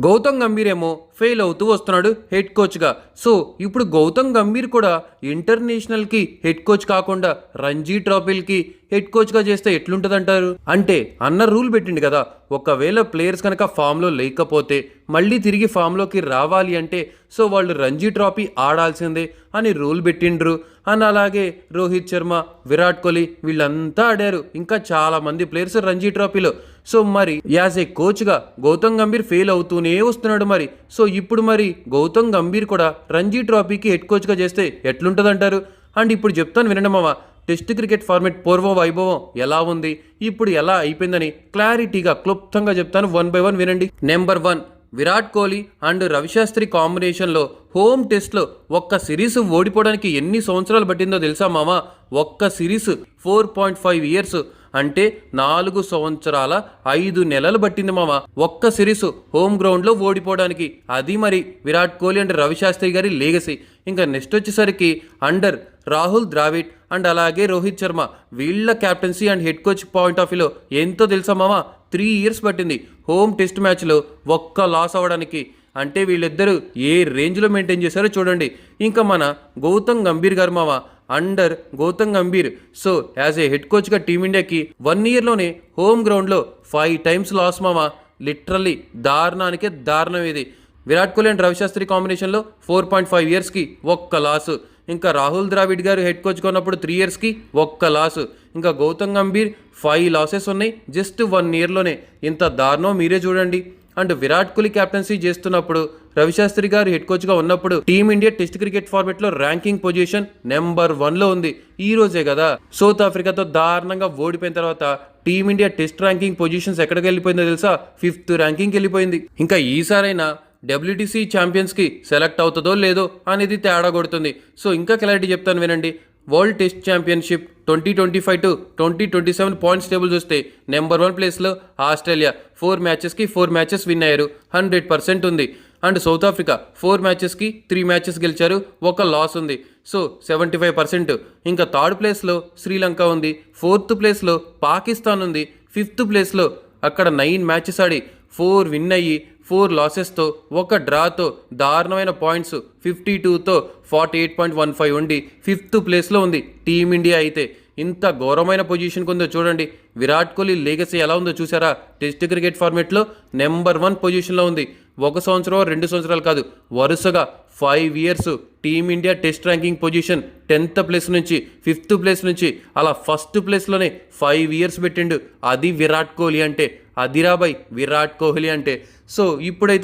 గౌతమ్ గంభీర్ ఏమో ఫెయిల్ అవుతూ వస్తున్నాడు హెడ్ కోచ్గా సో ఇప్పుడు గౌతమ్ గంభీర్ కూడా ఇంటర్నేషనల్కి హెడ్ కోచ్ కాకుండా రంజీ ట్రోఫీలకి హెడ్ కోచ్గా చేస్తే ఎట్లుంటుందంటారు? అంటే అన్న రూల్ పెట్టిండు కదా ఒకవేళ ప్లేయర్స్ కనుక ఫామ్లో లేకపోతే మళ్ళీ తిరిగి ఫామ్లోకి రావాలి అంటే సో వాళ్ళు రంజీ ట్రోఫీ ఆడాల్సిందే అని రూల్ పెట్టిండ్రు. అని అలాగే రోహిత్ శర్మ విరాట్ కోహ్లీ వీళ్ళంతా ఆడారు. ఇంకా చాలామంది ప్లేయర్స్ రంజీ ట్రోఫీలో సో మరి యాజ్ ఏ కోచ్గా గౌతమ్ గంభీర్ ఫెయిల్ అవుతూనే వస్తున్నాడు మరి. సో ఇప్పుడు మరి గౌతమ్ గంభీర్ కూడా రంజీ ట్రోఫీకి హెడ్ కోచ్గా చేస్తే ఎట్లుంటుందంటారు? అండ్ ఇప్పుడు చెప్తాను వినండి టెస్ట్ క్రికెట్ ఫార్మేట్ పూర్వ వైభవం ఎలా ఉంది? ఇప్పుడు ఎలా అయిపోయిందని క్లారిటీగా క్లుప్తంగా చెప్తాను వన్ బై వన్ వినండి. Number one Virat Kohli and Ravi Shastri కాంబినేషన్లో హోమ్ టెస్ట్లో ఒక్క సిరీస్ ఓడిపోవడానికి ఎన్ని సంవత్సరాలు పట్టిందో తెలుసా మామ? ఒక్క series four point five years అంటే నాలుగు సంవత్సరాల ఐదు నెలలు పట్టింది మామ. ఒక్క సిరీస్ హోమ్ గ్రౌండ్లో ఓడిపోవడానికి. అది మరి విరాట్ కోహ్లీ అండ్ రవిశాస్త్రి గారి లేగసీ ఇంకా నెక్స్ట్ వచ్చేసరికి అండర్ రాహుల్ ద్రావిడ్ అండ్ అలాగే రోహిత్ శర్మ. వీళ్ళ captaincy and head coach point of వ్యూలో ఎంతో తెలుసా మామ? త్రీ ఇయర్స్ పట్టింది. హోమ్ టెస్ట్ మ్యాచ్లో ఒక్క లాస్ అవ్వడానికి. అంటే వీళ్ళిద్దరూ ఏ రేంజ్లో మెయింటైన్ చేశారో చూడండి. ఇంకా మన గౌతమ్ గంభీర్ గారు మామ under Gautam Gambhir. So as a head కోచ్గా టీమిండియాకి వన్ ఇయర్లోనే హోమ్ గ్రౌండ్లో ఫైవ్ టైమ్స్ లాస్ మామ లిటరల్లీ దారుణానికే దారుణం ఇది. విరాట్ కోహ్లీ అండ్ రవిశాస్త్రి కాంబినేషన్లో ఫోర్ పాయింట్ ఫైవ్ ఇయర్స్కి ఒక్క లాస్ ఇంకా రాహుల్ ద్రావిడ్ గారు హెడ్ కోచ్ కొన్నప్పుడు త్రీ ఇయర్స్కి ఒక్క లాస్ ఇంకా గౌతమ్ గంభీర్ ఫైవ్ లాసెస్ ఉన్నాయి జస్ట్ వన్ ఇయర్లోనే ఇంత దారుణం మీరే చూడండి. అండ్ విరాట్ కోహ్లీ కెప్టెన్సీ చేస్తున్నప్పుడు రవిశాస్త్రి గారు హెడ్ కోచ్గా ఉన్నప్పుడు టీమిండియా టెస్ట్ క్రికెట్ ఫార్మెట్లో ర్యాంకింగ్ పొజిషన్ నెంబర్ వన్లో ఉంది. ఈ రోజే కదా. సౌత్ ఆఫ్రికాతో దారుణంగా ఓడిపోయిన తర్వాత టీమిండియా టెస్ట్ ర్యాంకింగ్ పొజిషన్స్ ఎక్కడికి వెళ్ళిపోయిందో తెలుసా? ఫిఫ్త్ ర్యాంకింగ్కి వెళ్ళిపోయింది. ఇంకా ఈసారైనా డబ్ల్యూటీసీ ఛాంపియన్స్కి సెలెక్ట్ అవుతుందో లేదో అనేది తేడా కొడుతుంది. సో ఇంకా క్లారిటీ చెప్తాను వినండి. World test championship twenty twenty five to twenty twenty seven points table చూస్తే నెంబర్ వన్ ప్లేస్లో ఆస్ట్రేలియా ఫోర్ మ్యాచెస్కి ఫోర్ మ్యాచెస్ విన్ అయ్యారు. హండ్రెడ్ పర్సెంట్ ఉంది. అండ్ సౌత్ ఆఫ్రికా ఫోర్ మ్యాచెస్కి త్రీ మ్యాచెస్ గెలిచారు. ఒక లాస్ ఉంది. So seventy five percent. ఇంకా థర్డ్ ప్లేస్లో శ్రీలంక ఉంది. ఫోర్త్ ప్లేస్లో పాకిస్తాన్ ఉంది. ఫిఫ్త్ ప్లేస్లో అక్కడ నైన్ మ్యాచెస్ ఆడి ఫోర్ విన్ అయ్యి ఫోర్ లాసెస్తో ఒక డ్రాతో దారుణమైన పాయింట్స్ ఫిఫ్టీ టూతో forty eight point one five ఉండి ఫిఫ్త్ ప్లేస్లో ఉంది టీమిండియా అయితే. ఇంత ఘోరమైన పొజిషన్కి ఉందో చూడండి. విరాట్ కోహ్లీ లేగసీ ఎలా ఉందో చూసారా? టెస్ట్ క్రికెట్ ఫార్మేట్లో నెంబర్ వన్ పొజిషన్లో ఉంది. ఒక సంవత్సరం రెండు సంవత్సరాలు కాదు వరుసగా five years team India test ranking position tenth place నుంచి ఫిఫ్త్ ప్లేస్ నుంచి అలా ఫస్ట్ ప్లేస్లోనే ఫైవ్ ఇయర్స్ పెట్టిండు. అది విరాట్ కోహ్లీ అంటే అదిరాబాయ్ విరాట్ కోహ్లీ అంటే. సో ఇప్పుడైతే